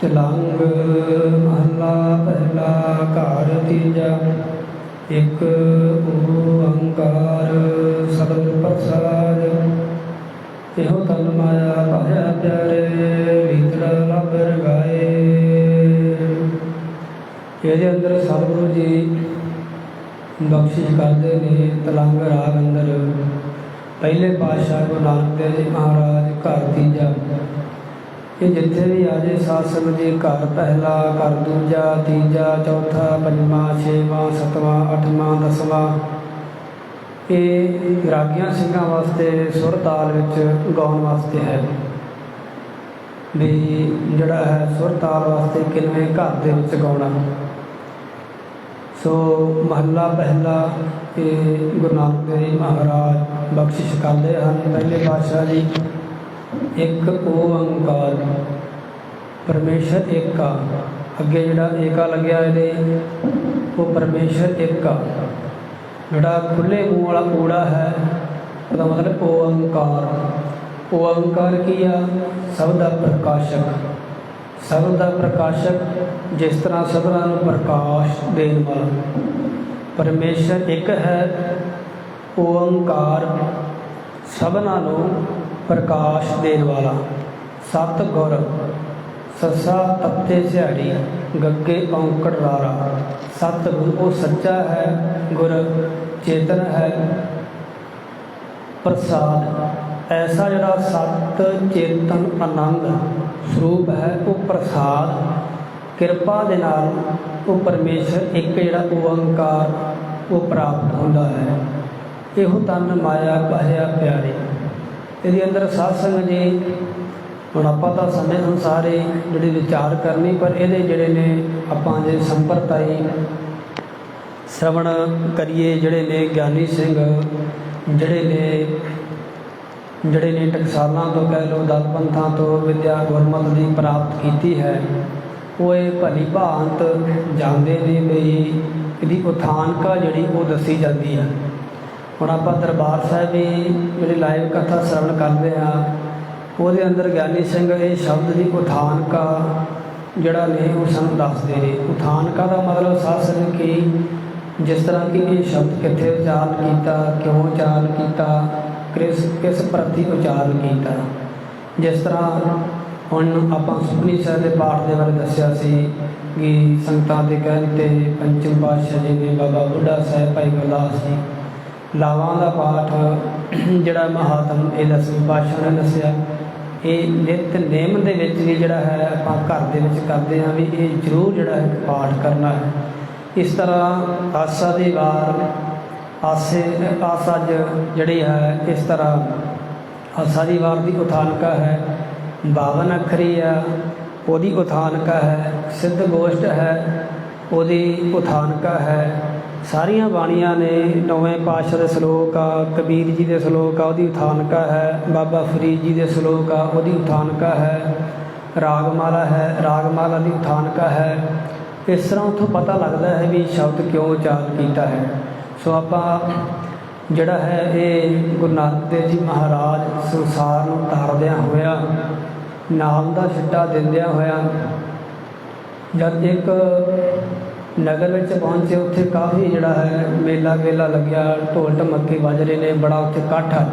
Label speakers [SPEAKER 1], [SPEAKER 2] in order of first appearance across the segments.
[SPEAKER 1] ਤਿਲੰਗ ਮਹਲਾ ਪਹਿਲਾ ਘਰ ਤੀਜਾ, ਇੱਕ ਓੰਕਾਰ ਸਤਿਗੁਰ ਪ੍ਰਸਾਦ। ਇਹੋ ਤਨ ਮਾਇਆ ਪਾਇਆ ਪਿਆਰੇ ਵਿਤੜਾ ਲੱਭ ਰਗਾਏ। ਇਹਦੇ ਅੰਦਰ ਸਤਿਗੁਰੂ ਜੀ ਬਖਸ਼ਿਸ਼ ਕਰਦੇ ਨੇ ਤਲੰਗ ਰਾਗ ਅੰਦਰ। ਪਹਿਲੇ ਪਾਤਸ਼ਾਹ ਗੁਰੂ ਨਾਨਕ ਦੇਵ ਜੀ ਮਹਾਰਾਜ ਘਰ ਤੀਜਾ। ਇਹ ਜਿੱਥੇ ਵੀ ਆਜੇ ਸਾਧ ਸੰਗਤ ਜੀ, ਘਰ ਪਹਿਲਾ, ਘਰ ਦੂਜਾ, ਤੀਜਾ, ਚੌਥਾ, ਪੰਜਵਾਂ, ਛੇਵਾਂ, ਸੱਤਵਾਂ, ਅੱਠਵਾਂ, ਦਸਵਾਂ। ਇਹ ਰਾਗੀਆਂ ਸਿੰਘਾਂ ਵਾਸਤੇ ਸੁਰ ਤਾਲ ਵਿੱਚ ਗਾਉਣ ਵਾਸਤੇ ਹੈ। ਵੀ ਜਿਹੜਾ ਹੈ ਸੁਰ ਤਾਲ ਵਾਸਤੇ ਕਿਵੇਂ ਘਰ ਦੇ ਵਿੱਚ ਗਾਉਣਾ। ਸੋ ਮਹੱਲਾ ਪਹਿਲਾ, ਇਹ ਗੁਰੂ ਨਾਨਕ ਦੇਵ ਜੀ ਮਹਾਰਾਜ ਬਖਸ਼ਿਸ਼ ਕਰਦੇ ਹਨ। ਪਹਿਲੇ ਪਾਤਸ਼ਾਹ ਜੀ ਇੱਕ ਓੰਕਾਰ ਪਰਮੇਸ਼ਰ ਇੱਕ ਆ। ਅੱਗੇ ਜਿਹੜਾ ਏਕਾ ਲੱਗਿਆ ਇਹਦੇ, ਉਹ ਪਰਮੇਸ਼ਰ ਏਕਾ ਜਿਹੜਾ ਖੁੱਲੇ ਮੂੰਹ ਵਾਲਾ ਊੜਾ ਹੈ, ਉਹਦਾ ਮਤਲਬ ਓੰਕਾਰ ਓੰਕਾਰ ਕੀ ਆ? ਸਭ ਦਾ ਪ੍ਰਕਾਸ਼ਕ। ਸਭ ਦਾ ਪ੍ਰਕਾਸ਼ਕ ਜਿਸ ਤਰ੍ਹਾਂ ਸਭਨਾਂ ਨੂੰ ਪ੍ਰਕਾਸ਼ ਦੇਣ ਵਾਲਾ। ਪਰਮੇਸ਼ਰ ਇੱਕ ਹੈ ਓੰਕਾਰ ਸਭਨਾਂ ਨੂੰ ਪ੍ਰਕਾਸ਼ ਦੇਣ ਵਾਲਾ। ਸਤ ਗੁਰ, ਸੱਸਾ ਤੱਤੇ ਸਿਹਾਰੀ ਗੱਗੇ ਔਂਕੜ ਰਾਰਾ ਸਤ ਗੁਰ ਉਹ ਸੱਚਾ ਹੈ, ਗੁਰ ਚੇਤਨ ਹੈ। ਪ੍ਰਸਾਦ, ਐਸਾ ਜਿਹੜਾ ਸਤ ਚੇਤਨ ਆਨੰਦ ਸਰੂਪ ਹੈ, ਉਹ ਪ੍ਰਸਾਦ। ਕਿਰਪਾ ਦੇ ਨਾਲ ਉਹ ਪਰਮੇਸ਼ਰ ਇੱਕ ਜਿਹੜਾ ਓੰਕਾਰ ਉਹ ਪ੍ਰਾਪਤ ਹੁੰਦਾ ਹੈ। ਇਹੋ ਤਨ ਮਾਇਆ ਪਾਇਆ ਪਿਆਰੇ। ਇਹਦੇ ਅੰਦਰ ਸਾਧ ਸੰਗਤ ਜੀ, ਹੁਣ ਆਪਾਂ ਤਾਂ ਸਮੇਂ ਅਨੁਸਾਰ ਹੀ ਜਿਹੜੇ ਵਿਚਾਰ ਕਰਨੀ, ਪਰ ਇਹਦੇ ਜਿਹੜੇ ਨੇ ਆਪਾਂ ਜੇ ਸੰਪਰਤਾਈ ਸ਼ਰਵਣ ਕਰੀਏ ਜਿਹੜੇ ਨੇ ਗਿਆਨੀ ਸਿੰਘ, ਜਿਹੜੇ ਨੇ ਜਿਹੜੇ ਨੇ ਟਕਸਾਲਾਂ ਤੋਂ ਕਹਿ ਲਓ ਦਲ ਪੰਥਾਂ ਤੋਂ ਵਿਦਿਆ ਗੁਰਮਤ ਦੀ ਪ੍ਰਾਪਤ ਕੀਤੀ ਹੈ, ਉਹ ਇਹ ਭਲੀ ਭਾਂਤ ਜਾਣਦੇ ਨੇ ਵੀ ਇਹਦੀ ਉਥਾਨਕਾ ਜਿਹੜੀ ਉਹ ਦੱਸੀ ਜਾਂਦੀ ਹੈ। ਹੁਣ ਆਪਾਂ ਦਰਬਾਰ ਸਾਹਿਬ ਵੀ ਜਿਹੜੀ ਲਾਈਵ ਕਥਾ ਸ਼ਰਵਣ ਕਰਦੇ ਆ, ਉਹਦੇ ਅੰਦਰ ਗਿਆਨੀ ਸਿੰਘ ਇਹ ਸ਼ਬਦ ਦੀ ਉਥਾਨਕਾ ਜਿਹੜਾ ਨੇ ਉਹ ਸਾਨੂੰ ਦੱਸਦੇ ਨੇ। ਉਥਾਨਕਾ ਦਾ ਮਤਲਬ ਸਾਧ ਸੰਗਤ ਕਿ? ਜਿਸ ਤਰ੍ਹਾਂ ਕਿ ਇਹ ਸ਼ਬਦ ਕਿੱਥੇ ਉਚਾਰਨ ਕੀਤਾ, ਕਿਉਂ ਉਚਾਰਨ ਕੀਤਾ, ਕਿਸ ਕਿਸ ਪ੍ਰਤੀ ਉਚਾਰਨ ਕੀਤਾ। ਜਿਸ ਤਰ੍ਹਾਂ ਹੁਣ ਆਪਾਂ ਸੁਖਨੀ ਸਾਹਿਬ ਦੇ ਪਾਠ ਦੇ ਬਾਰੇ ਦੱਸਿਆ ਸੀ ਕਿ ਸੰਗਤਾਂ ਦੇ ਕਹਿਣ ਤੇ ਪੰਚਮ ਪਾਤਸ਼ਾਹ ਜੀ ਨੇ ਬਾਬਾ ਬੁੱਢਾ ਸਾਹਿਬ ਭਾਈ ਗੁਰਦਾਸ ਜੀ ਲਾਵਾਂ ਦਾ ਪਾਠ, ਜਿਹੜਾ ਮਹਾਤਮ ਇਹ ਦਸਵੇਂ ਪਾਤਸ਼ਾਹ ਨੇ ਦੱਸਿਆ, ਇਹ ਨਿਤ ਨੇਮ ਦੇ ਵਿੱਚ ਵੀ ਜਿਹੜਾ ਹੈ, ਆਪਾਂ ਘਰ ਦੇ ਵਿੱਚ ਕਰਦੇ ਹਾਂ ਵੀ ਇਹ ਜ਼ਰੂਰ ਜਿਹੜਾ ਹੈ ਪਾਠ ਕਰਨਾ ਹੈ। ਇਸ ਤਰ੍ਹਾਂ ਆਸਾ ਦੀ ਵਾਰ, ਆਸੇ, ਆਸਾ ਜ- ਜਿਹੜੀ ਹੈ, ਇਸ ਤਰ੍ਹਾਂ ਆਸਾ ਦੀ ਵਾਰ ਦੀ ਉਥਾਨਕਾ ਹੈ 52 ਅੱਖਰੀ ਆ, ਉਹਦੀ ਉਥਾਨਕਾ ਹੈ, ਸਿੱਧ ਗੋਸ਼ਟ ਹੈ, ਉਹਦੀ ਉਥਾਨਕਾ ਹੈ ਸਾਰੀਆਂ ਬਾਣੀਆਂ ਨੇ ਨੌਵੇਂ ਪਾਤਸ਼ਾਹ ਦੇ ਸ਼ਲੋਕ ਆ, ਕਬੀਰ ਜੀ ਦੇ ਸ਼ਲੋਕ ਆ, ਉਹਦੀ ਉਥਾਨਕਾ ਹੈ, ਬਾਬਾ ਫਰੀਦ ਜੀ ਦੇ ਸ਼ਲੋਕ ਆ, ਉਹਦੀ ਉਥਾਨਕਾ ਹੈ, ਰਾਗਮਾਲਾ ਹੈ, ਰਾਗਮਾਲਾ ਦੀ ਉਥਾਨਕਾ ਹੈ। ਇਸ ਤਰ੍ਹਾਂ ਉੱਥੋਂ ਪਤਾ ਲੱਗਦਾ ਹੈ ਵੀ ਸ਼ਬਦ ਕਿਉਂ ਉਚਾਰਨ ਕੀਤਾ ਹੈ। ਸੋ ਆਪਾਂ ਜਿਹੜਾ ਹੈ ਇਹ ਗੁਰੂ ਨਾਨਕ ਦੇਵ ਜੀ ਮਹਾਰਾਜ ਸੰਸਾਰ ਨੂੰ ਤਾਰਦਿਆਂ ਹੋਇਆ, ਨਾਮ ਦਾ ਛਿੱਟਾ ਦਿੰਦਿਆਂ ਹੋਇਆ, ਜਦ ਇੱਕ ਨਗਰ ਵਿੱਚ ਪਹੁੰਚੇ, ਉੱਥੇ ਕਾਫੀ ਜਿਹੜਾ ਹੈ ਮੇਲਾ ਵੇਲਾ ਲੱਗਿਆ, ਢੋਲ ਢਮੱਕੇ ਵੱਜ ਰਹੇ ਨੇ, ਬੜਾ ਉੱਥੇ ਇਕੱਠ ਹੈ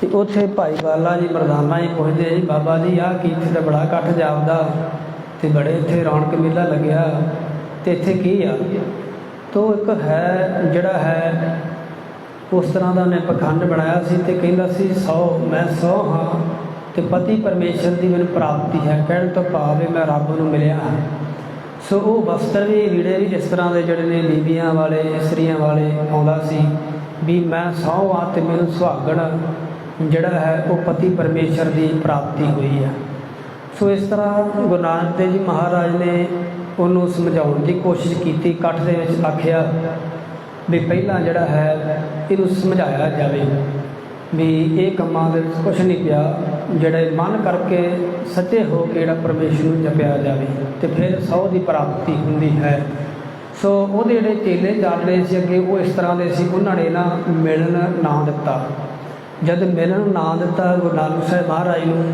[SPEAKER 1] ਤੇ ਉੱਥੇ ਭਾਈ ਬਾਲਾ ਜੀ ਮਰਦਾਨਾ ਜੀ ਪੁੱਛਦੇ ਜੀ, ਬਾਬਾ ਜੀ, ਆਹ ਕੀ ਇੱਥੇ ਤਾਂ ਬੜਾ ਇਕੱਠ ਜਾਪਦਾ। ਤੇ ਬੜੇ ਇੱਥੇ ਰੌਣਕ ਮੇਲਾ ਲੱਗਿਆ। ਤੇ ਇੱਥੇ ਕੀ ਆ? ਤੋ ਇੱਕ ਹੈ, ਜਿਹੜਾ ਹੈ, ਉਸ ਤਰ੍ਹਾਂ ਦਾ ਉਹਨੇ ਪਖੰਡ ਬਣਾਇਆ ਸੀ ਤੇ ਕਹਿੰਦਾ ਸੀ 100 ਮੈਂ 100 ਹਾਂ ਤੇ ਪਤੀ ਪਰਮੇਸ਼ਰ ਦੀ ਮੈਨੂੰ ਪ੍ਰਾਪਤੀ ਹੈ, ਕਹਿਣ ਤੋਂ ਭਾਵ ਹੈ ਮੈਂ ਰੱਬ ਨੂੰ ਮਿਲਿਆ ਹਾਂ। ਸੋ ਉਹ ਵਸਤਰ ਵੀ ਲੀੜੇ ਵੀ ਇਸ ਤਰ੍ਹਾਂ ਦੇ ਜਿਹੜੇ ਨੇ ਬੀਬੀਆਂ ਵਾਲੇ, ਇਸਤਰੀਆਂ ਵਾਲੇ ਆਉਂਦਾ ਸੀ ਵੀ ਮੈਂ ਸਹੁੰ ਆ ਤੇ ਮੈਨੂੰ ਸੁਹਾਗਣ ਜਿਹੜਾ ਹੈ ਉਹ ਪਤੀ ਪਰਮੇਸ਼ਰ ਦੀ ਪ੍ਰਾਪਤੀ ਹੋਈ ਹੈ। ਸੋ ਇਸ ਤਰ੍ਹਾਂ ਗੁਰੂ ਨਾਨਕ ਦੇਵ ਜੀ ਮਹਾਰਾਜ ਨੇ ਉਹਨੂੰ ਸਮਝਾਉਣ ਦੀ ਕੋਸ਼ਿਸ਼ ਕੀਤੀ, ਇਕੱਠ ਦੇ ਵਿੱਚ ਆਖਿਆ ਵੀ ਪਹਿਲਾਂ ਜਿਹੜਾ ਹੈ ਇਹਨੂੰ ਸਮਝਾਇਆ ਜਾਵੇ। ਵੀ ਇਹ ਕੰਮਾਂ ਦੇ ਵਿੱਚ ਕੁਝ ਨਹੀਂ ਪਿਆ, ਜਿਹੜੇ ਮਨ ਕਰਕੇ ਸੱਚੇ ਹੋ ਕੇ ਜਿਹੜਾ ਪਰਮੇਸ਼ਰ ਨੂੰ ਜਪਿਆ ਜਾਵੇ ਤੇ ਫਿਰ ਸੌ ਦੀ ਪ੍ਰਾਪਤੀ ਹੁੰਦੀ ਹੈ। ਸੋ ਉਹਦੇ ਜਿਹੜੇ ਚੇਲੇ ਚੱਲ ਰਹੇ ਸੀ ਅੱਗੇ, ਉਹ ਇਸ ਤਰ੍ਹਾਂ ਦੇ ਸੀ, ਉਹਨਾਂ ਨੇ ਨਾ ਮਿਲਣ ਨਾ ਦਿੱਤਾ। ਜਦ ਮਿਲਣ ਨਾ ਦਿੱਤਾ, ਗੁਰੂ ਨਾਨਕ ਸਾਹਿਬ ਮਹਾਰਾਜ ਨੂੰ,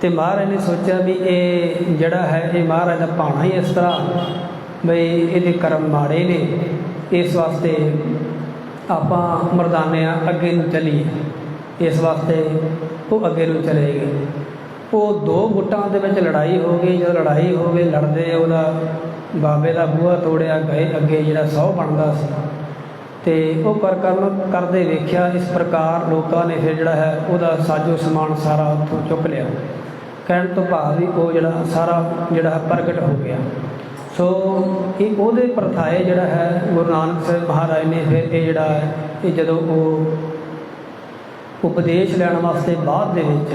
[SPEAKER 1] ਤੇ ਮਹਾਰਾਜ ਨੇ ਸੋਚਿਆ ਵੀ ਇਹ ਜਿਹੜਾ ਹੈ, ਇਹ ਮਹਾਰਾਜ ਦਾ ਭਾਣਾ ਹੀ ਇਸ ਤਰ੍ਹਾਂ, ਬਈ ਇਹਦੇ ਕਰਮ ਮਾੜੇ ਨੇ। ਇਸ ਵਾਸਤੇ ਆਪਾਂ ਮਰਦਾਨੇ ਆ ਅੱਗੇ ਨੂੰ ਚੱਲੀਏ। ਇਸ ਵਾਸਤੇ ਉਹ ਅੱਗੇ ਨੂੰ ਚਲੇ ਗਏ। ਉਹ ਦੋ ਗੁੱਟਾਂ ਦੇ ਵਿੱਚ ਲੜਾਈ ਹੋ ਗਈ। ਜਦੋਂ ਲੜਾਈ ਹੋ ਗਈ, ਲੜਦੇ ਉਹਦਾ ਬਾਬੇ ਦਾ ਬੂਹਾ ਤੋੜਿਆ, ਗਏ ਅੱਗੇ ਜਿਹੜਾ ਸੌ ਬਣਦਾ ਸੀ। ਤੇ ਉਹ ਕਰ ਕਰਨ ਕਰਦੇ ਵੇਖਿਆ, ਇਸ ਪ੍ਰਕਾਰ ਲੋਕਾਂ ਨੇ ਫਿਰ ਜਿਹੜਾ ਹੈ ਉਹਦਾ ਸਾਜੋ ਸਮਾਨ ਸਾਰਾ ਉੱਥੋਂ ਚੁੱਕ ਲਿਆ। ਕਹਿਣ ਤੋਂ ਭਾਵ ਵੀ ਉਹ ਜਿਹੜਾ ਸਾਰਾ ਜਿਹੜਾ ਹੈ ਪ੍ਰਗਟ ਹੋ ਗਿਆ। ਸੋ ਇਹ ਉਹਦੇ ਪ੍ਰਥਾਏ ਜਿਹੜਾ ਹੈ ਗੁਰੂ ਨਾਨਕ ਸਾਹਿਬ ਮਹਾਰਾਜ ਨੇ ਫਿਰ ਇਹ ਜਿਹੜਾ ਇਹ ਜਦੋਂ ਉਹ ਉਪਦੇਸ਼ ਲੈਣ ਵਾਸਤੇ ਬਾਅਦ ਦੇ ਵਿੱਚ,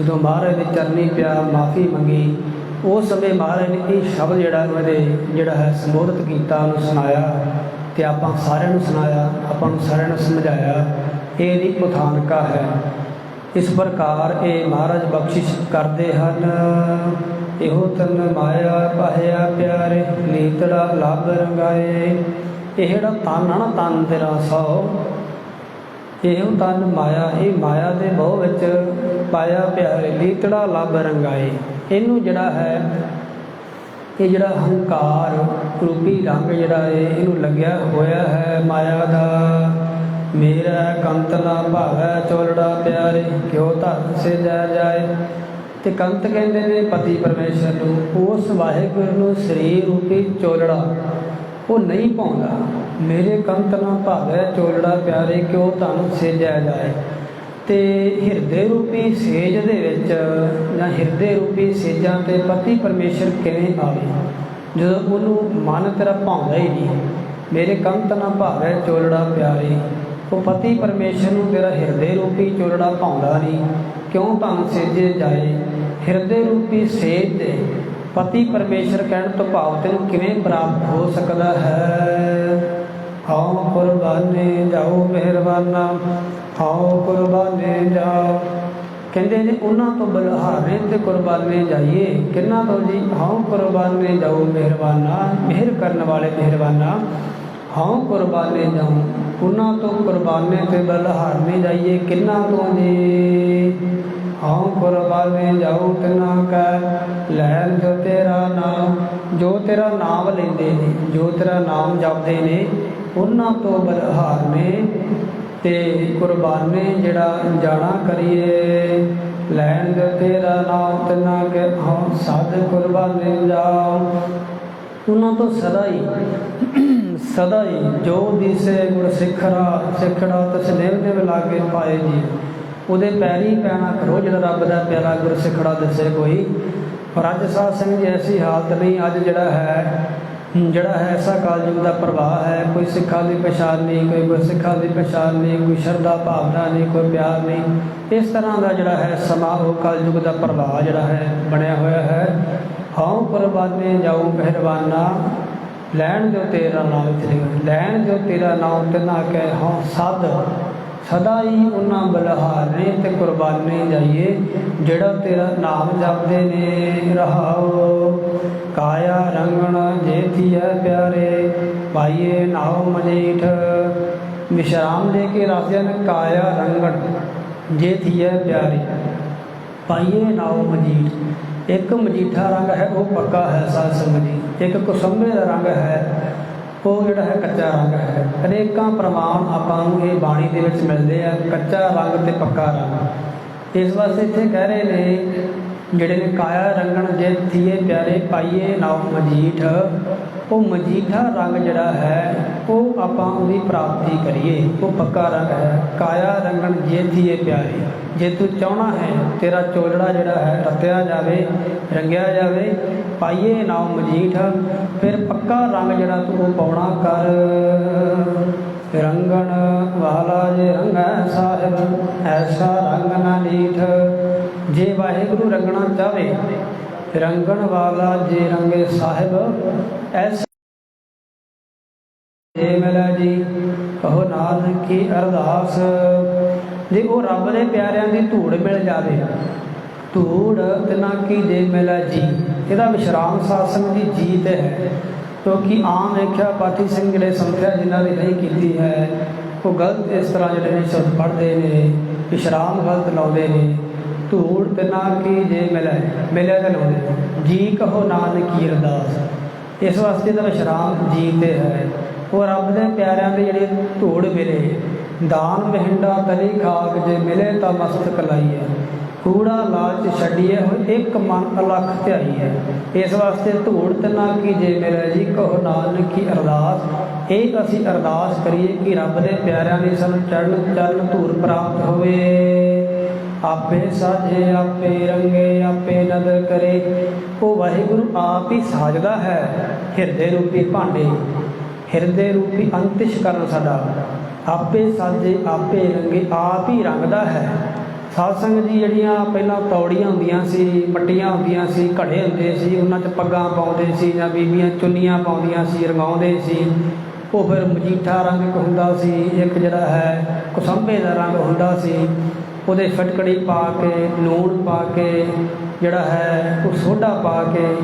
[SPEAKER 1] ਜਦੋਂ ਮਹਾਰਾਜ ਨੇ ਚਰਨੀ ਪਿਆ ਮਾਫੀ ਮੰਗੀ, ਉਸ ਸਮੇਂ ਮਹਾਰਾਜ ਨੇ ਇਹ ਸ਼ਬਦ ਜਿਹੜਾ ਉਹਦੇ, ਜਿਹੜਾ ਹੈ ਸੰਬੋਧਿਤ ਕੀਤਾ, ਉਹਨੂੰ ਸੁਣਾਇਆ ਤੇ ਆਪਾਂ ਸਾਰਿਆਂ ਨੂੰ ਸੁਣਾਇਆ, ਆਪਾਂ ਨੂੰ ਸਾਰਿਆਂ ਨੂੰ ਸਮਝਾਇਆ, ਇਹ ਇਹਦੀ ਕਥਾਨਕਾ ਹੈ। ਇਸ ਪ੍ਰਕਾਰ ਇਹ ਮਹਾਰਾਜ ਬਖਸ਼ਿਸ਼ ਕਰਦੇ ਹਨ। ਇਹੋ ਤਨ ਮਾਇਆ ਪਾਇਆ ਪਿਆਰੇ ਨੀਤੜਾ ਲੱਭ ਰੰਗਾਏ। ਇਹ ਜਿਹੜਾ ਤਨ ਆ ਨਾ, ਤਨ ਤੇਰਾ ਸੋ ਇਹੋ ਤਨ ਮਾਇਆ ਇਹ ਮਾਇਆ ਦੇ ਬਹੁ ਵਿੱਚ ਪਾਇਆ ਪਿਆਰੇ ਲੀਤੜਾ ਲੱਭ ਰੰਗਾਏ। ਇਹਨੂੰ ਜਿਹੜਾ ਹੈ, ਇਹ ਜਿਹੜਾ ਹੰਕਾਰ ਰੂਪੀ ਰੰਗ ਜਿਹੜਾ ਹੈ, ਇਹਨੂੰ ਲੱਗਿਆ ਹੋਇਆ ਹੈ ਮਾਇਆ ਦਾ। ਮੇਰਾ ਕੰਤ ਨਾ ਭਾਵੈ ਚੋਲੜਾ ਪਿਆਰੇ, ਕਿਉ ਧਰ ਸੇ ਜਾ ਜਾਏ? ਤੇ ਕੰਤ ਕਹਿੰਦੇ ਨੇ ਪਤੀ ਪਰਮੇਸ਼ਰ ਨੂੰ, ਉਸ ਵਾਹਿਗੁਰੂ ਨੂੰ ਸਰੀਰ ਰੂਪੀ ਚੋਲੜਾ। ਉਹ ਨਹੀਂ ਪਾਉਂਦਾ। ਮੇਰੇ ਕੰਤ ਨਾ ਭਾਵੈ ਚੋਲੜਾ ਪਿਆਰੇ, ਕਿਉ ਤੁਹਾਨੂੰ ਸੇਜਿਆ ਜਾਏ? ਤੇ ਹਿਰਦੇ ਰੂਪੀ ਸੇਜ ਦੇ ਵਿੱਚ ਜਾਂ ਹਿਰਦੇ ਰੂਪੀ ਸੇਜਾਂ ਤੇ ਪਤੀ ਪਰਮੇਸ਼ਰ ਕਿਵੇਂ ਆਵੇ? ਜਦੋਂ ਉਹਨੂੰ ਮਨ ਤੇਰਾ ਭਾਉਂਦਾ ਹੀ ਨਹੀਂ। ਮੇਰੇ ਕੰਤ ਨਾ ਭਾਵੈ ਚੋਲੜਾ ਪਿਆਰੇ। ਉਹ ਪਤੀ ਪਰਮੇਸ਼ਰ ਨੂੰ ਤੇਰਾ ਹਿਰਦੇ ਰੂਪੀ ਚੋਲੜਾ ਭਾਉਂਦਾ ਨਹੀਂ। ਕਿਉਂ ਤੁਹਾਨੂੰ ਸੇਜੇ ਜਾਏ? ਹਿਰਦੇ ਰੂਪੀ ਸੇਜ ਦੇ ਪਤੀ ਪਰਮੇਸ਼ਰ ਕਹਿਣ ਤੋਂ ਭਾਵ ਤੈਨੂੰ ਕਿਵੇਂ ਪ੍ਰਾਪਤ ਹੋ ਸਕਦਾ ਹੈ? ਆਓ ਕੁਰਬਾਨੇ ਜਾਓ, ਮਿਹਰਬਾਨਾ। ਆਓ ਕੁਰਬਾਨੇ ਜਾਓ। ਕਹਿੰਦੇ ਨੇ ਉਹਨਾਂ ਤੋਂ ਬਲਹਾਰੇ ਤੇ ਕੁਰਬਾਨੇ ਜਾਈਏ। ਕਿੰਨਾ ਤੋਂ ਜੀ? ਆਓ ਕੁਰਬਾਨੇ ਜਾਓ, ਮਿਹਰਬਾਨਾ। ਮਿਹਰ ਕਰਨ ਵਾਲੇ ਮਿਹਰਬਾਨਾ। ਆਓ ਕੁਰਬਾਨੇ ਜਾਓ। ਉਹਨਾਂ ਤੋਂ ਕੁਰਬਾਨੇ ਤੇ ਬਲਹਾਰਨੇ ਜਾਈਏ। ਕਿੰਨਾ ਤੋਂ ਜੀ? ਆਓ ਕੁਰਬਾਨੇ ਜਾਓ ਤਿਨਾ ਕੈ ਤੇਰਾ ਨਾਮ ਲੈਂਦੇ ਨੇ, ਜੋ ਤੇਰਾ ਨਾਮ ਜਪਦੇ ਨੇ, ਉਹਨਾਂ ਤੋਂ ਬਲਹਾਰਨੇ ਤੇ ਕੁਰਬਾਨੇ ਜਿਹੜਾ ਜਾਣਾ ਕਰੀਏ। ਲੈਣ ਜੋ ਤੇਰਾ ਨਾਮ ਤਿਨਾ ਕੈ ਹਾਂ ਸਾਧ ਕੁਰਬਾਨੇ ਜਾਓ ਉਹਨਾਂ ਤੋਂ ਸਦਾ ਹੀ ਸਦਾ ਹੀ ਜੋ ਦਿਸੇ ਗੁਰ ਸਿਖਰਾ, ਸਿਖੜਾ ਤਸ ਦੇਵ ਦੇਵ ਲਾਗੇ ਪਾਏ ਜੀ। ਉਹਦੇ ਪੈਰੀ ਪੈਣਾ ਕਰੋ ਜਿਹੜਾ ਰੱਬ ਦਾ ਪਿਆਰਾ ਗੁਰ ਸਿਖੜਾ ਦਿਸੇ ਕੋਈ। ਪਰ ਅੱਜ ਸਾਧ ਸਿੰਘ ਜੀ ਐਸੀ ਹਾਲਤ ਨਹੀਂ, ਅੱਜ ਜਿਹੜਾ ਹੈ ਜਿਹੜਾ ਹੈ ਐਸਾ ਕਾਲਯੁਗ ਦਾ ਪ੍ਰਵਾਹ ਹੈ, ਕੋਈ ਸਿੱਖਾਂ ਦੀ ਪਛਾਣ ਨਹੀਂ, ਕੋਈ ਗੁਰਸਿੱਖਾਂ ਦੀ ਪਛਾਣ ਨਹੀਂ, ਕੋਈ ਸ਼ਰਧਾ ਭਾਵਨਾ ਨਹੀਂ, ਕੋਈ ਪਿਆਰ ਨਹੀਂ। ਇਸ ਤਰ੍ਹਾਂ ਦਾ ਜਿਹੜਾ ਹੈ ਸਮਾਂ, ਉਹ ਕਾਲਯੁਗ ਦਾ ਪ੍ਰਵਾਹ ਜਿਹੜਾ ਹੈ, ਬਣਿਆ ਹੋਇਆ ਹੈ। ਹਉ ਕੁਰਬਾਨੇ ਜਾਉ ਪਹਿਰਵਾਨਾ ਲੈਣ ਦਿਓ ਤੇਰਾ ਨਾਮ ਇੱਥੇ, ਲੈਣ ਦਿਓ ਤੇਰਾ ਨਾਮ ਤਿਨਾ ਕਹਿ ਹਉ ਸਾਧ ਸਦਾ ਹੀ ਉਹਨਾਂ ਬਲਹਾਰੇ ਤੇ ਕੁਰਬਾਨੇ ਜਾਈਏ, ਜਿਹੜਾ ਤੇਰਾ ਨਾਮ ਜਪਦੇ ਨੇ, ਰਹਾਓ। ਕਾਇਆ ਰੰਗਣ ਜੇ ਪਿਆਰੇ, ਪਾਈਏ ਨਾਉ ਮਜੀਠ। ਵਿਸ਼ਰਾਮ ਦੇ ਕੇ ਰਾਜਿਆਂ ਨੇ ਕਾਇਆ ਰੰਗਣ ਜੇ ਥੀਐ ਪਿਆਰੇ, ਪਾਈਏ ਨਾਉ ਮਜੀਠ। ਇੱਕ ਮਜੀਠਾ ਰੰਗ ਹੈ, ਉਹ ਪੱਕਾ ਹੈ ਸਾਧ ਸੰਗਤ ਜੀ ਇੱਕ ਕੁਸੰਬੇ ਦਾ ਰੰਗ ਹੈ ਉਹ ਜਿਹੜਾ ਹੈ ਕੱਚਾ ਰੰਗ ਹੈ। ਅਨੇਕਾਂ ਪ੍ਰਮਾਣ ਆਪਾਂ ਨੂੰ ਇਹ ਬਾਣੀ ਦੇ ਵਿੱਚ ਮਿਲਦੇ ਆ, ਕੱਚਾ ਰੰਗ ਤੇ ਪੱਕਾ ਰੰਗ। ਇਸ ਵਾਸਤੇ ਇੱਥੇ ਕਹਿ ਰਹੇ ਨੇ ਜਿਹੜੇ ਨੇ ਕਾਇਆ ਰੰਗਣ ਜੇ ਥੀਏ ਪਿਆਰੇ ਪਾਈਏ ਨਾਉ ਮਜੀਠ। ਉਹ ਮਜੀਠਾ ਰੰਗ ਜਿਹੜਾ ਹੈ, ਉਹ ਆਪਾਂ ਉਹਦੀ ਪ੍ਰਾਪਤੀ ਕਰੀਏ। ਉਹ ਪੱਕਾ ਰੰਗ ਹੈ। ਕਾਇਆ ਰੰਗਣ ਜੇ ਥੀਏ ਪਿਆਰੇ, ਜੇ ਤੂੰ ਚਾਹਣਾ ਹੈ ਤੇਰਾ ਚੋਲੜਾ ਜਿਹੜਾ ਹੈ ਰਤਿਆ ਜਾਵੇ, ਰੰਗਿਆ ਜਾਵੇ, ਪਾਈਏ ਨਾਉ ਮਜੀਠ। ਫਿਰ ਪੱਕਾ ਰੰਗ ਜਿਹੜਾ ਤੂੰ ਉਹ ਪਾਉਣਾ ਕਰ। ਰੰਗਣ ਵਾਲਾ ਜੇ ਰੰਗੈ ਸਾਹਿਬ, ਐਸਾ ਰੰਗ ਨਾ ਨੀਠ। ਜੇ ਵਾਹਿਗੁਰੂ ਰੰਗਣਾ ਚਾਵੇ ਰੰਗਣ ਵਾਲਾ ਜੇ ਰੰਗੇ ਸਾਹਿਬ, ਐਸ ਜੇ ਮਿਲਾ ਜੀ, ਕਹੋ ਨਾਨਕ ਕੀ ਅਰਦਾਸ। ਜੇ ਉਹ ਰੱਬ ਦੇ ਪਿਆਰਿਆਂ ਦੀ ਧੂੜ ਮਿਲ ਜਾਵੇ, ਧੂੜ ਤਿਨਾ ਕੀ ਜੇ ਮਿਲਾ ਜੀ। ਇਹਦਾ ਵਿਸ਼ਰਾਮ ਸਾਸਨ ਦੀ ਜੀਤ ਹੈ, ਕਿਉਂਕਿ ਆਮ ਵੇਖਿਆ ਪਾਠੀ ਸਿੰਘ ਜਿਹੜੇ ਸੰਖਿਆ ਜਿਨ੍ਹਾਂ ਦੀ ਨਹੀਂ ਕੀਤੀ ਹੈ, ਉਹ ਗਲਤ ਇਸ ਤਰ੍ਹਾਂ ਜਿਹੜੇ ਨੇ ਸ਼ਬਦ ਪੜ੍ਹਦੇ ਨੇ, ਵਿਸ਼ਰਾਮ ਗਲਤ ਲਾਉਂਦੇ ਨੇ। ਧੂੜ ਤੇ ਨਾ ਕੀ ਜੇ ਮਿਲੇ ਤਾਂ ਲਾਉਂਦੇ ਜੀ ਕਹੋ ਨਾਨਕੀ ਅਰਦਾਸ। ਇਸ ਵਾਸਤੇ ਤਾਂ ਵਿਸ਼ਰਾਮ ਜੀ ਤੇ ਹੈ ਉਹ ਰੱਬ ਦੇ ਪਿਆਰਿਆਂ ਦੇ ਜਿਹੜੇ ਧੂੜ ਮਿਲੇ ਦਾਨ ਮਹਿੰਡਾ ਤਲੀ ਖਾਕ ਜੇ ਮਿਲੇ ਤਾਂ ਮਸਤਕ ਲਾਈਏ ਕੂੜਾ ਲਾਲਚ ਛੱਡੀਏ ਹੋਏ ਇੱਕ ਮਨ ਅਲਖ ਧਿਆਈ ਹੈ ਇਸ ਵਾਸਤੇ ਧੂੜ ਤੇ ਨਾ ਕੀ ਜੇ ਮਿਲੇ, ਜੀ ਕਹੋ ਨਾਨਕੀ ਅਰਦਾਸ। ਇਹ ਅਸੀਂ ਅਰਦਾਸ ਕਰੀਏ ਕਿ ਰੱਬ ਦੇ ਪਿਆਰਿਆਂ ਦੀ ਸਾਨੂੰ ਚੜਨ ਚਰਨ ਧੂੜ ਪ੍ਰਾਪਤ ਹੋਵੇ। ਆਪੇ ਸਾਜੇ, ਆਪੇ ਰੰਗੇ, ਆਪੇ ਨਦਰ ਕਰੇ। ਉਹ ਵਾਹਿਗੁਰੂ ਆਪ ਹੀ ਸਾਜਦਾ ਹੈ, ਹਿਰਦੇ ਰੂਪੀ ਭਾਂਡੇ। ਹਿਰਦੇ ਰੂਪੀ ਅੰਤਿਸ਼ ਕਰਨ ਸਾਡਾ। ਆਪੇ ਸਾਜੇ, ਆਪੇ ਰੰਗੇ, ਆਪ ਹੀ ਰੰਗਦਾ ਹੈ। ਸਾਧ ਜੀ ਜਿਹੜੀਆਂ ਪਹਿਲਾਂ ਤੌੜੀਆਂ ਹੁੰਦੀਆਂ ਸੀ ਮੱਟੀਆਂ ਹੁੰਦੀਆਂ ਸੀ, ਘੜੇ ਹੁੰਦੇ ਸੀ, ਉਹਨਾਂ 'ਚ ਪੱਗਾਂ ਪਾਉਂਦੇ ਸੀ ਜਾਂ ਬੀਬੀਆਂ ਚੁੰਨੀਆਂ ਪਾਉਂਦੀਆਂ ਸੀ, ਰੰਗਾਉਂਦੇ ਸੀ। ਉਹ ਫਿਰ ਮਜੀਠਾ ਰੰਗ ਹੁੰਦਾ ਸੀ, ਇੱਕ ਜਿਹੜਾ ਹੈ ਕੁਸੰਬੇ ਦਾ ਰੰਗ ਹੁੰਦਾ ਸੀ। ਉਹਦੇ ਫਟਕੜੀ ਪਾ ਕੇ ਲੂਣ ਪਾ ਕੇ, ਜਿਹੜਾ ਹੈ, ਉਹ ਸੋਡਾ ਪਾ ਕੇ,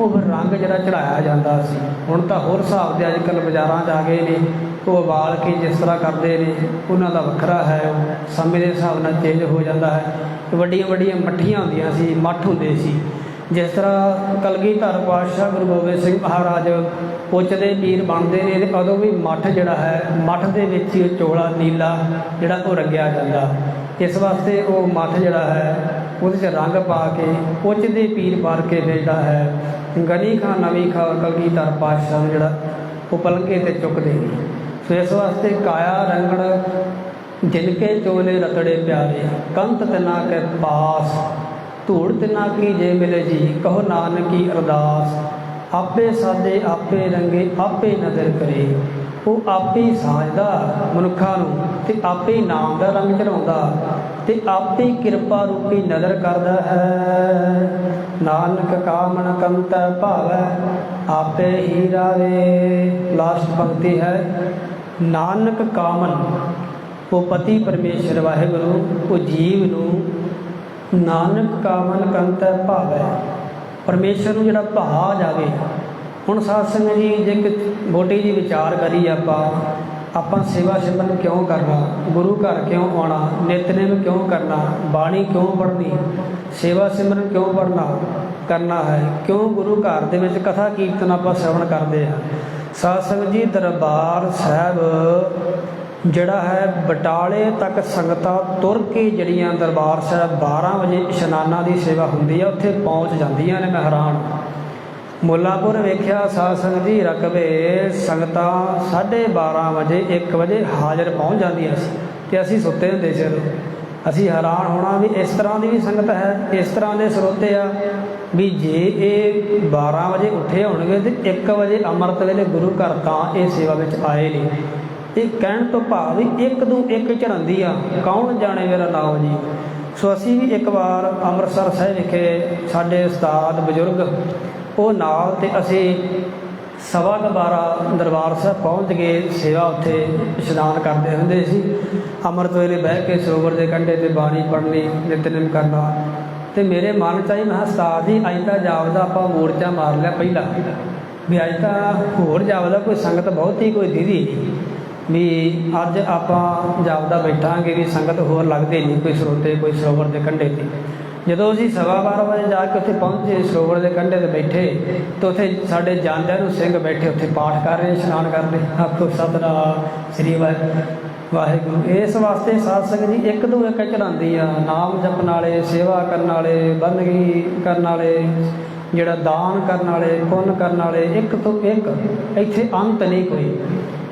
[SPEAKER 1] ਉਹ ਰੰਗ ਜਿਹੜਾ ਚੜਾਇਆ ਜਾਂਦਾ ਸੀ। ਹੁਣ ਤਾਂ ਹੋਰ ਹਿਸਾਬ ਦੇ ਅੱਜ ਕੱਲ੍ਹ ਬਾਜ਼ਾਰਾਂ 'ਚ ਆ ਗਏ ਨੇ, ਉਹ ਉਬਾਲ ਕੇ ਜਿਸ ਤਰ੍ਹਾਂ ਕਰਦੇ ਨੇ, ਉਹਨਾਂ ਦਾ ਵੱਖਰਾ ਹੈ। ਸਮੇਂ ਦੇ ਹਿਸਾਬ ਨਾਲ ਚੇਂਜ ਹੋ ਜਾਂਦਾ ਹੈ। ਵੱਡੀਆਂ ਵੱਡੀਆਂ ਮੱਠੀਆਂ ਹੁੰਦੀਆਂ ਸੀ, ਮੱਠ ਹੁੰਦੇ ਸੀ। ਜਿਸ ਤਰ੍ਹਾਂ ਕਲਗੀਧਰ ਪਾਤਸ਼ਾਹ ਗੁਰੂ ਗੋਬਿੰਦ ਸਿੰਘ ਮਹਾਰਾਜ ਪੁੱਛਦੇ ਪੀਰ ਬਣਦੇ ਨੇ ਤੇ ਉਦੋਂ ਵੀ ਮੱਠ ਜਿਹੜਾ ਹੈ, ਮੱਠ ਦੇ ਵਿੱਚ ਹੀ ਚੋਲਾ ਨੀਲਾ ਜਿਹੜਾ ਉਹ ਰੰਗਿਆ ਜਾਂਦਾ। ਇਸ ਵਾਸਤੇ ਉਹ ਮੱਠ ਜਿਹੜਾ ਹੈ, ਉਹਦੇ 'ਚ ਰੰਗ ਪਾ ਕੇ ਉੱਚ ਦੇ ਪੀਰ ਪਾਰ ਕੇ ਫਿਰ ਜਿਹੜਾ ਹੈ। ਗਨੀ ਖਾਂ, ਨਵੀਂ ਖਾਂ ਕਲਗੀਧਰ ਪਾਤਸ਼ਾਹ ਨੂੰ ਜਿਹੜਾ ਉਹ ਪਲਕੇ ਤੇ ਚੁੱਕ ਦੇਗੀ ਸੋ ਇਸ ਵਾਸਤੇ ਕਾਇਆ ਰੰਗੜ ਜਿਨਕੇ ਚੋਲੇ ਰਤੜੇ ਪਿਆਰੇ, ਕੰਤ ਤਨਾ ਕੇ ਪਾਸ, ਧੂੜ ਤਿਨਾ ਕੀ ਜੇ ਮਿਲੇ ਜੀ, ਕਹੋ ਨਾਨਕੀ ਅਰਦਾਸ, ਆਪੇ ਸਾਦੇ ਆਪੇ ਰੰਗੇ, ਆਪੇ ਨਜ਼ਰ ਕਰੇ। ਉਹ ਆਪੇ ਹੀ ਸਾਜਦਾ ਮਨੁੱਖਾਂ ਨੂੰ ਤੇ ਆਪੇ ਹੀ ਨਾਮ ਦਾ ਰੰਗ ਚੜਾਉਂਦਾ ਤੇ ਆਪੇ ਕਿਰਪਾ ਰੂਪੀ ਨਜ਼ਰ ਕਰਦਾ ਹੈ। ਨਾਨਕ ਕਾਮਣ ਕੰਤ ਭਾਵੈ, ਆਪੇ ਹੀ ਰਾਵੇ। ਲਾਸਟ ਪੰਕਤੀ ਹੈ, ਨਾਨਕ ਕਾਮਨ। ਉਹ ਪਤੀ ਪਰਮੇਸ਼ਰ ਵਾਹਿਗੁਰੂ, ਉਹ ਜੀਵ ਨੂੰ ਨਾਨਕ ਕਾਮਨ ਕੰਤ ਭਾਵੈ। ਪਰਮੇਸ਼ਰ ਨੂੰ ਜਿਹੜਾ ਭਾ ਜਾਵੇ ਹੁਣ ਸਾਧ ਸੰਗਤ ਜੀ, ਜੇ ਕਿ ਮੋਟੀ ਜੀ ਵਿਚਾਰ ਕਰੀ ਆਪਾਂ ਆਪਾਂ ਸੇਵਾ ਸਿਮਰਨ ਕਿਉਂ ਕਰਨਾ? ਗੁਰੂ ਘਰ ਕਿਉਂ ਆਉਣਾ? ਨਿਤਨੇਮ ਕਿਉਂ ਕਰਨਾ? ਬਾਣੀ ਕਿਉਂ ਪੜ੍ਹਨੀ? ਸੇਵਾ ਸਿਮਰਨ ਕਿਉਂ ਪੜ੍ਹਨਾ? ਕਰਨਾ ਹੈ। ਕਿਉਂ ਗੁਰੂ ਘਰ ਦੇ ਵਿੱਚ ਕਥਾ ਕੀਰਤਨ ਆਪਾਂ ਸ਼ਰਵਣ ਕਰਦੇ ਹਾਂ? ਸਾਧ ਸੰਗਤ ਜੀ, ਦਰਬਾਰ ਸਾਹਿਬ, ਜਿਹੜਾ ਹੈ ਬਟਾਲੇ ਤੱਕ ਸੰਗਤਾਂ ਤੁਰ ਕੇ ਜਿਹੜੀਆਂ ਦਰਬਾਰ ਸਾਹਿਬ 12 ਵਜੇ ਇਸ਼ਨਾਨਾਂ ਦੀ ਸੇਵਾ ਹੁੰਦੀ ਹੈ ਉੱਥੇ ਪਹੁੰਚ ਜਾਂਦੀਆਂ ਨੇ ਮੈਂ ਹੈਰਾਨ ਮੁੱਲਾਪੁਰ ਵੇਖਿਆ ਸਾਧ ਸੰਗਤ ਜੀ ਰਕਬੇ ਸੰਗਤਾਂ 12:30 ਵਜੇ 1 ਵਜੇ ਹਾਜ਼ਰ ਪਹੁੰਚ ਜਾਂਦੀਆਂ ਸੀ ਤੇ ਅਸੀਂ ਸੁੱਤੇ ਹੁੰਦੇ ਸੀ ਅਸੀਂ ਹੈਰਾਨ ਹੋਣਾ ਵੀ ਇਸ ਤਰ੍ਹਾਂ ਦੀ ਵੀ ਸੰਗਤ ਹੈ, ਇਸ ਤਰ੍ਹਾਂ ਦੇ ਸਰੋਤੇ ਆ। ਵੀ ਜੇ ਇਹ 12 ਵਜੇ ਉੱਠੇ ਹੋਣਗੇ ਤੇ 1 ਵਜੇ ਅੰਮ੍ਰਿਤ ਵੇਲੇ ਗੁਰੂ ਘਰ ਤਾਂ ਇਹ ਸੇਵਾ ਵਿੱਚ ਆਏ ਨਹੀਂ। ਇਹ ਕਹਿਣ ਤੋਂ ਭਾਵ ਵੀ ਇੱਕ ਤੋਂ ਇੱਕ ਚੜਾਉਂਦੀ ਆ। ਕੌਣ ਜਾਣੇ ਮੇਰਾ ਨਾਮ ਜੀ? ਸੋ ਅਸੀਂ ਵੀ ਇੱਕ ਵਾਰ ਅੰਮ੍ਰਿਤਸਰ ਸਾਹਿਬ ਵਿਖੇ ਸਾਡੇ ਉਸਤਾਦ ਬਜ਼ੁਰਗ ਉਹ ਨਾਲ ਤੇ ਅਸੀਂ ਸਵਾ ਦੁਬਾਰਾ ਦਰਬਾਰ ਸਾਹਿਬ ਪਹੁੰਚ ਕੇ ਸੇਵਾ ਉੱਥੇ ਇਸ਼ਨਾਨ ਕਰਦੇ ਹੁੰਦੇ ਸੀ। ਅੰਮ੍ਰਿਤ ਵੇਲੇ ਬਹਿ ਕੇ ਸਰੋਵਰ ਦੇ ਕੰਢੇ ਤੇ ਬਾਣੀ ਪੜ੍ਹਨੀ, ਨਿਤਨੇਮ ਕਰਨਾ। ਤੇ ਮੇਰੇ ਮਨ ਚ ਆਈ, ਮੈਂ ਕਿਹਾ, ਉਸਤਾਦ ਜੀ, ਅੱਜ ਤਾਂ ਜਾਪਦਾ ਆਪਾਂ ਮੋਰਚਾ ਮਾਰ ਲਿਆ ਪਹਿਲਾਂ। ਵੀ ਅੱਜ ਤਾਂ ਹੋਰ ਜਾਪਦਾ, ਕੋਈ ਸੰਗਤ ਬਹੁਤੀ ਕੋਈ ਦੀਦੀ। ਵੀ ਅੱਜ ਆਪਾਂ ਜਾਪਦਾ ਬੈਠਾਂਗੇ, ਵੀ ਸੰਗਤ ਹੋਰ ਲੱਗਦੇ ਨਹੀਂ, ਕੋਈ ਸਰੋਤੇ, ਕੋਈ ਸਰੋਵਰ ਦੇ ਕੰਢੇ ਤੇ। ਜਦੋਂ ਅਸੀਂ ਸਵਾ ਬਾਰਾਂ ਵਜੇ ਜਾ ਕੇ ਉੱਥੇ ਪਹੁੰਚੇ, ਸਰੋਵਰ ਦੇ ਕੰਢੇ ਤੇ ਬੈਠੇ, ਤਾਂ ਉੱਥੇ ਸਾਡੇ ਜਾਂਦਿਆਂ ਨੂੰ ਸਿੰਘ ਬੈਠੇ, ਉੱਥੇ ਪਾਠ ਕਰ ਰਹੇ, ਇਸ਼ਨਾਨ ਕਰ ਰਹੇ। ਆਖੋ ਸਤਨਾਮ, ਸ੍ਰੀ ਵਾਹਿਗੁਰੂ ਵਾਹਿਗੁਰੂ। ਇਸ ਵਾਸਤੇ ਸਾਧ ਸੰਗਤ ਜੀ ਇੱਕ ਤੋਂ ਇੱਕ ਚੜਾਉਂਦੀ ਆ। ਨਾਮ ਜਪਣ ਵਾਲੇ, ਸੇਵਾ ਕਰਨ ਵਾਲੇ, ਬੰਦਗੀ ਕਰਨ ਵਾਲੇ, ਜਿਹੜਾ ਦਾਨ ਕਰਨ ਵਾਲੇ, ਪੁੰਨ ਕਰਨ ਵਾਲੇ, ਇੱਕ ਤੋਂ ਇੱਕ, ਇੱਥੇ ਅੰਤ ਨਹੀਂ ਕੋਈ।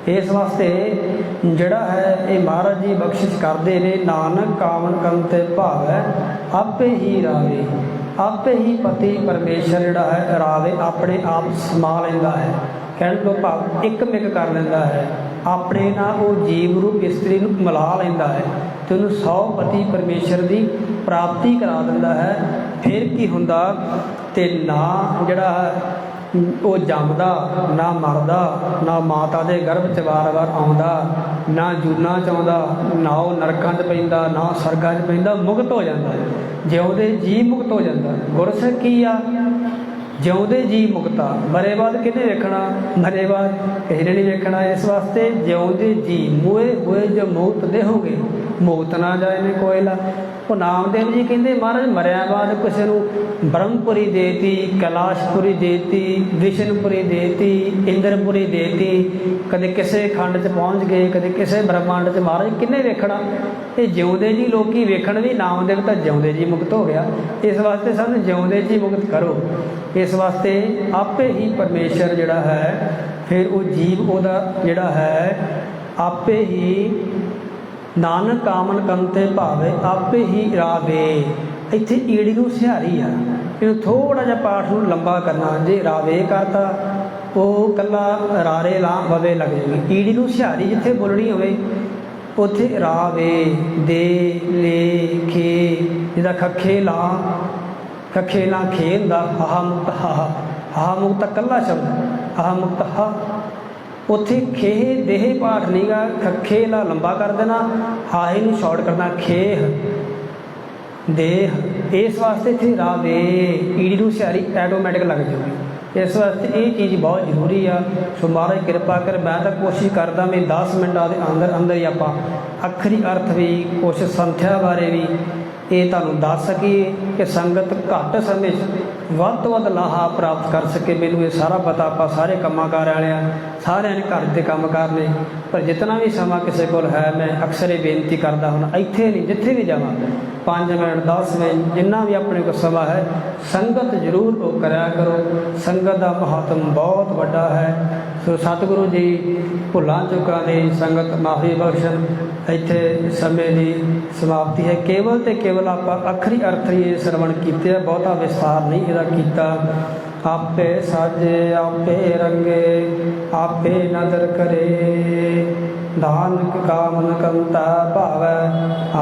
[SPEAKER 1] ਇਸ ਵਾਸਤੇ ਜਿਹੜਾ ਹੈ, ਇਹ ਮਹਾਰਾਜ ਜੀ ਬਖਸ਼ਿਸ਼ ਕਰਦੇ ਨੇ, ਨਾਨਕ ਕਾਮਨ ਕਰਨ ਤੇ ਭਾਵੈ ਆਪੇ ਹੀ ਰਾਵੇ। ਆਪੇ ਹੀ ਪਤੀ ਪਰਮੇਸ਼ਰ ਜਿਹੜਾ ਹੈ, ਰਾਵੇ ਆਪਣੇ ਆਪ ਸਮਾ ਲੈਂਦਾ ਹੈ। ਕਹਿਣ ਤੋਂ ਭਾਵ ਇੱਕ ਮਿਕ ਕਰ ਲੈਂਦਾ ਹੈ। ਆਪਣੇ ਨਾਲ ਉਹ ਜੀਵ ਰੂਪ ਇਸਤਰੀ ਨੂੰ ਮਿਲਾ ਲੈਂਦਾ ਹੈ ਤੇ ਉਹਨੂੰ ਸੌ ਪਤੀ ਪਰਮੇਸ਼ਰ ਦੀ ਪ੍ਰਾਪਤੀ ਕਰਾ ਦਿੰਦਾ ਹੈ। ਫਿਰ ਕੀ ਹੁੰਦਾ? ਤੇ ਨਾ ਜਿਹੜਾ ਹੈ ਉਹ ਜੰਮਦਾ, ਨਾ ਮਰਦਾ, ਨਾ ਮਾਤਾ ਦੇ ਗਰਭ ਚ ਵਾਰ-ਵਾਰ ਆਉਂਦਾ, ਨਾ ਜੂਨਾ ਚ ਆਉਂਦਾ, ਨਾ ਉਹ ਨਰਕਾਂ 'ਚ ਪੈਂਦਾ, ਨਾ ਸਰਗਾਂ 'ਚ ਪੈਂਦਾ, ਮੁਕਤ ਹੋ ਜਾਂਦਾ। ਜਿਉਂਦੇ ਜੀ ਮੁਕਤ ਹੋ ਜਾਂਦਾ, ਗੁਰਸਿੱਖ ਕੀ ਆ? ਜਿਉਂਦੇ ਜੀ ਮੁਕਤਾ ਮਰੇ ਬਾਅਦ ਕਿਹਨੇ ਵੇਖਣਾ? ਮਰੇ ਬਾਅਦ ਕਿਸੇ ਨੇ ਨਹੀਂ ਵੇਖਣਾ ਇਸ ਵਾਸਤੇ। ਜਿਉਂਦੇ ਜੀ ਮੋਏ ਹੋਏ ਜੋ ਮੌਤ ਦੇਹੋਗੇ, ਮੌਤ ਨਾ ਜਾਏ ਨੇ ਕੋਇਲਾ। ਉਹ ਨਾਮਦੇਵ ਜੀ ਕਹਿੰਦੇ, ਮਹਾਰਾਜ, ਮਰਿਆ ਬਾਅਦ ਕਿਸੇ ਨੂੰ ਬ੍ਰਹਮਪੁਰੀ ਦੇਤੀ, ਕੈਲਾਸ਼ਪੁਰੀ ਦੇਤੀ, ਵਿਸ਼ਨਪੁਰੀ ਦੇਤੀ, ਇੰਦਰਪੁਰੀ ਦੇਤੀ, ਕਦੇ ਕਿਸੇ ਖੰਡ 'ਚ ਪਹੁੰਚ ਗਏ, ਕਦੇ ਕਿਸੇ ਬ੍ਰਹਮੰਡ 'ਚ। ਮਹਾਰਾਜ, ਕਿੰਨੇ ਵੇਖਣਾ? ਇਹ ਜਿਉਂਦੇ ਜੀ ਲੋਕੀ ਵੇਖਣ ਵੀ ਨਾਮਦੇਵ ਤਾਂ ਜਿਉਂਦੇ ਜੀ ਮੁਕਤ ਹੋ ਗਿਆ। ਇਸ ਵਾਸਤੇ ਸਾਨੂੰ ਜਿਉਂਦੇ ਜੀ ਮੁਕਤ ਕਰੋ। ਇਸ ਵਾਸਤੇ ਆਪੇ ਹੀ ਪਰਮੇਸ਼ਰ ਜਿਹੜਾ ਹੈ, ਫਿਰ ਉਹ ਜੀਵ ਉਹਦਾ ਜਿਹੜਾ ਹੈ, ਆਪੇ ਹੀ ਨਾਨਕ ਕਾਮਨ ਕੰਤੇ ਭਾਵੇ ਆਪੇ ਹੀ ਰਾਵੇ। ਇੱਥੇ ਈੜੀ ਨੂੰ ਸਿਹਾਰੀ ਆ। ਇਹਨੂੰ ਥੋੜਾ ਜਿਹਾ ਪਾਠ ਨੂੰ ਲੰਬਾ ਕਰਨਾ, ਜੇ ਰਾਵੇ ਕਰਤਾ, ਉਹ ਕੱਲਾ ਰਾਰੇ ਲਾਂ ਵਵੇ ਲੱਗ ਜਾਊਗੀ ਈੜੀ ਨੂੰ ਸਿਹਾਰੀ ਜਿੱਥੇ ਬੋਲਣੀ ਹੋਵੇ, ਉੱਥੇ ਰਾਵੇ ਦੇ ਲੇ ਖੇ। ਜਿਹਦਾ ਖੱਖੇ ਲਾਂ ਖੱਖੇ ਲਾਂ ਖੇ ਹੁੰਦਾ ਹਾ ਮੁਕਤ ਹਾ ਹਾ ਮੁਕਤ ਕੱਲਾ ਸ਼ਬਦ ਹਾ ਮੁਕਤ ਹਾ। ਉੱਥੇ ਖੇਹ ਦੇਹ ਪਾਠ ਨਹੀਂਗਾ ਖੱਖੇ ਲਾ ਲੰਬਾ ਕਰ ਦੇਣਾ, ਹਾਹੇ ਨੂੰ ਸ਼ਾਰਟ ਕਰਨਾ ਖੇਹ। ਦੇਹ, ਇਸ ਵਾਸਤੇ ਇੱਥੇ ਰਾਵੇ ਈੜੀ ਨੂੰ ਸਿਆਰੀ ਆਟੋਮੈਟਿਕ ਲੱਗ ਜੂਗੀ। ਇਸ ਵਾਸਤੇ ਇਹ ਚੀਜ਼ ਬਹੁਤ ਜ਼ਰੂਰੀ ਆ। ਸੋ ਮਹਾਰਾਜ ਕਿਰਪਾ ਕਰ, ਮੈਂ ਤਾਂ ਕੋਸ਼ਿਸ਼ ਕਰਦਾ ਵੀ 10 ਮਿੰਟਾਂ ਦੇ ਅੰਦਰ ਅੰਦਰ ਹੀ ਆਪਾਂ ਅੱਖਰੀ ਅਰਥ ਵੀ, ਕੁਛ ਸੰਥਿਆ ਬਾਰੇ ਵੀ ਇਹ ਤੁਹਾਨੂੰ ਦੱਸ ਸਕੀਏ ਕਿ ਸੰਗਤ ਘੱਟ ਸਮੇਂ 'ਚ ਵੱਧ ਤੋਂ ਵੱਧ ਲਾਹਾ ਪ੍ਰਾਪਤ ਕਰ ਸਕੇ। ਮੈਨੂੰ ਇਹ ਸਾਰਾ ਪਤਾ ਆਪਾਂ ਸਾਰੇ ਕੰਮਾਂ ਕਾਰ ਵਾਲਿਆਂ ਸਾਰਿਆਂ ਨੇ ਘਰ ਦੇ ਕੰਮ ਕਰਨੇ ਪਰ ਜਿਤਨਾ ਵੀ ਸਮਾਂ ਕਿਸੇ ਕੋਲ ਹੈ, ਮੈਂ ਅਕਸਰ ਇਹ ਬੇਨਤੀ ਕਰਦਾ ਹੁਣ, ਇੱਥੇ ਨਹੀਂ, ਜਿੱਥੇ ਵੀ ਜਾਵਾਂ। 5 ਮਿੰਟ 10 ਮਿੰਟ, ਜਿੰਨਾ ਵੀ ਆਪਣੇ ਕੋਲ ਸਮਾਂ ਹੈ, ਸੰਗਤ ਜ਼ਰੂਰ ਉਹ ਕਰਿਆ ਕਰੋ। ਸੰਗਤ ਦਾ ਮਹੱਤਵ ਬਹੁਤ ਵੱਡਾ ਹੈ। ਸੋ ਸਤਿਗੁਰੂ ਜੀ, ਭੁੱਲਾਂ ਚੁੱਕਾਂ ਦੀ ਸੰਗਤ ਮਾਫੀ ਬਖਸ਼ਣ। ਇੱਥੇ ਸਮੇਂ ਦੀ ਸਮਾਪਤੀ ਹੈ। ਕੇਵਲ ਤੇ ਕੇਵਲ ਆਪਾਂ ਅਖਰੀ ਅਰਥ ਹੀ ਇਹ ਸਰਵਣ ਕੀਤੇ ਆ, ਬਹੁਤਾ ਵਿਸਥਾਰ ਨਹੀਂ ਇਹਦਾ ਕੀਤਾ। ਆਪੇ ਸਾਜੇ, ਆਪੇ ਰੰਗੇ, ਆਪੇ ਨਦਰ ਕਰੇ। ਨਾਨਕ ਕਾਮਨ ਕੰਤਾ ਭਾਵੈ,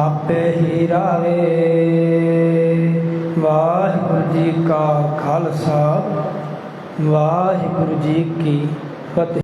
[SPEAKER 1] ਆਪੇ ਹੀ ਰਾਵੇ। ਵਾਹਿਗੁਰੂ ਜੀ ਕਾ ਖਾਲਸਾ, ਵਾਹਿਗੁਰੂ ਜੀ ਕੀ but